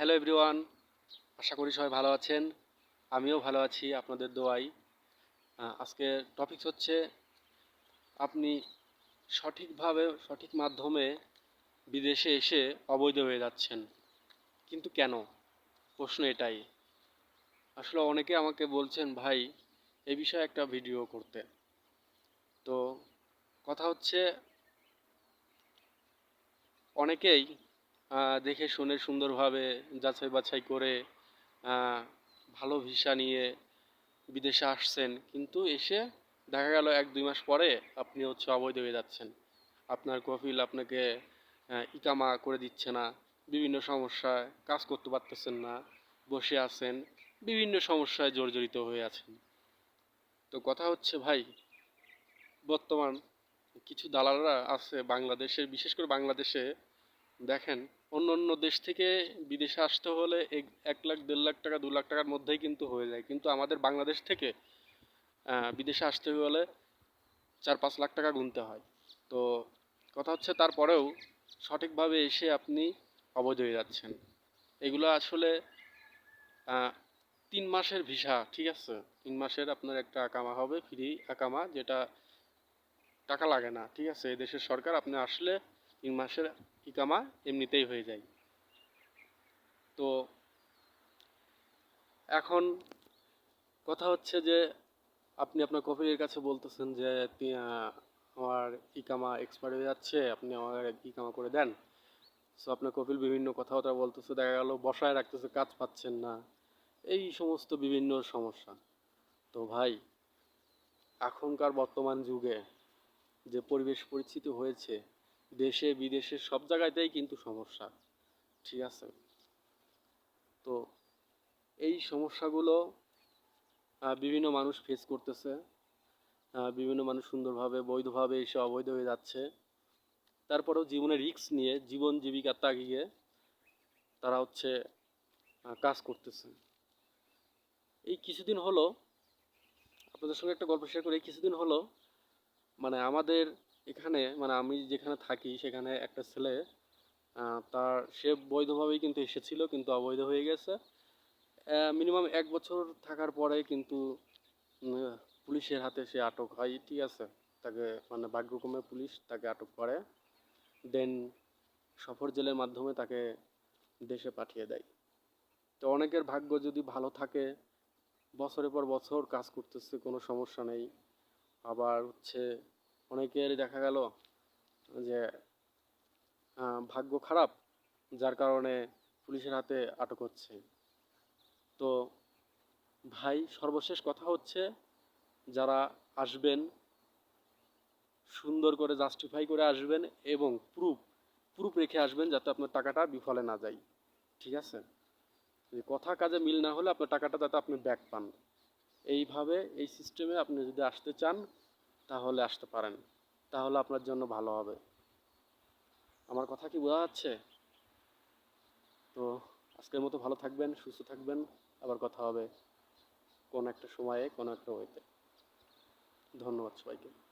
Hello everyone আশা করি সবাই ভালো আছেন। আমিও ভালো আছি আপনাদের দোয়াই আজকে টপিক হচ্ছে আপনি সঠিকভাবে, সঠিক মাধ্যমে বিদেশে এসে অবৈধ হয়ে যাচ্ছেন। কিন্তু কেন? প্রশ্ন এটাই। আসলে অনেকে আমাকে বলছেন, ভাই, এ বিষয়ে একটা ভিডিও করতে। তো কথা হচ্ছে, অনেকেই দেখে শুনে সুন্দরভাবে যাচাই বাছাই করে ভালো ভিসা নিয়ে বিদেশে আসছেন। কিন্তু এসে দেখা গেল এক দুই মাস পরে আপনি হচ্ছে অবৈধ হয়ে যাচ্ছেন। আপনার কফিল আপনাকে ইকামা করে দিচ্ছে না, বিভিন্ন সমস্যায় কাজ করতে পারতেছেন না, বসে আছেন, বিভিন্ন সমস্যায় জর্জরিত হয়ে আছেন। তো কথা হচ্ছে ভাই, বর্তমান কিছু দালালরা আছে বাংলাদেশের বিশেষ করে বাংলাদেশে দেখেন, অন্য অন্য দেশ থেকে বিদেশে আসতে হলে এক- লাখ, দেড় লাখ টাকা, দু লাখ টাকার মধ্যেই কিন্তু হয়ে যায়। কিন্তু আমাদের বাংলাদেশ থেকে বিদেশে আসতে হলে চার, পাঁচ লাখ টাকা গুনতে হয়। তো কথা হচ্ছে, তারপরেও সঠিকভাবে এসে আপনি অবৈধ হয়ে যাচ্ছেন। এগুলো আসলে তিন মাসের ভিসা, ঠিক আছে? তিন মাসের আপনার একটা আকামা হবে, ফ্রি আকামা, যেটা টাকা লাগে না, ঠিক আছে? এই দেশের সরকার, আপনি আসলে তিন মাসের ইকামা এমনিতেই হয়ে যায়। তো এখন কথা হচ্ছে যে, আপনি আপনার কফিলের কাছে বলতেছেন যে আমার ইকামা এক্সপায়ার হয়ে যাচ্ছে, আপনি আমার ইকামা করে দেন। সো আপনার কপিল বিভিন্ন কথাবার্তা বলতেছে, দেখা গেল বসায় রাখতেছে, কাজ পাচ্ছেন না। এই সমস্ত বিভিন্ন সমস্যা। তো ভাই, এখনকার বর্তমান যুগে যে পরিবেশ পরিস্থিতি হয়েছে দেশে, বিদেশে সব জায়গাতেই কিন্তু সমস্যা। ঠিক আছে? তো এই সমস্যাগুলো বিভিন্ন মানুষ ফেস করতেছে। বিভিন্ন মানুষ সুন্দরভাবে, বৈধভাবে এসে অবৈধ হয়ে যাচ্ছে। তারপরেও জীবনে রিস্ক নিয়ে, জীবন জীবিকার তাগিয়ে তারা হচ্ছে কাজ করতেছে। এই কিছুদিন হলো, আপনাদের সঙ্গে একটা গল্প শেয়ার করি। কিছুদিন হলো মানে আমাদের এখানে মানে আমি যেখানে থাকি, সেখানে একটা ছেলে তার, সে বৈধভাবেই কিন্তু এসেছিল, কিন্তু অবৈধ হয়ে গেছে। মিনিমাম এক বছর থাকার পরে কিন্তু পুলিশের হাতে সে আটক হয়, ঠিক আছে? তাকে মানে ভাগ্যক্রমে পুলিশ তাকে আটক করে। দেন সফর জেলের মাধ্যমে তাকে দেশে পাঠিয়ে দেয়। তো অনেকের ভাগ্য যদি ভালো থাকে, বছরের পর বছর কাজ করতেছে, কোনো সমস্যা নেই। আবার হচ্ছে অনেকের দেখা গেল যে ভাগ্য খারাপ, যার কারণে পুলিশের হাতে আটক হচ্ছে। তো ভাই, সর্বশেষ কথা হচ্ছে, যারা আসবেন, সুন্দর করে জাস্টিফাই করে আসবেন এবং প্রুফ প্রুফ রেখে আসবেন যাতে আপনার টাকাটা বিফলে না যায়। ঠিক আছে? যদি কথা কাজে মিল না হলে আপনার টাকাটা যাতে আপনি ব্যাক পান। এইভাবে এই সিস্টেমে আপনি যদি আসতে চান তাহলে আসতে পারেন। তাহলে আপনার জন্য ভালো হবে। আমার কথা কি বোঝা যাচ্ছে? তো আজকের মতো ভালো থাকবেন, সুস্থ থাকবেন। আবার কথা হবে কোন একটা সময়ে, কোনো একটা ওয়েতে। ধন্যবাদ সবাইকে।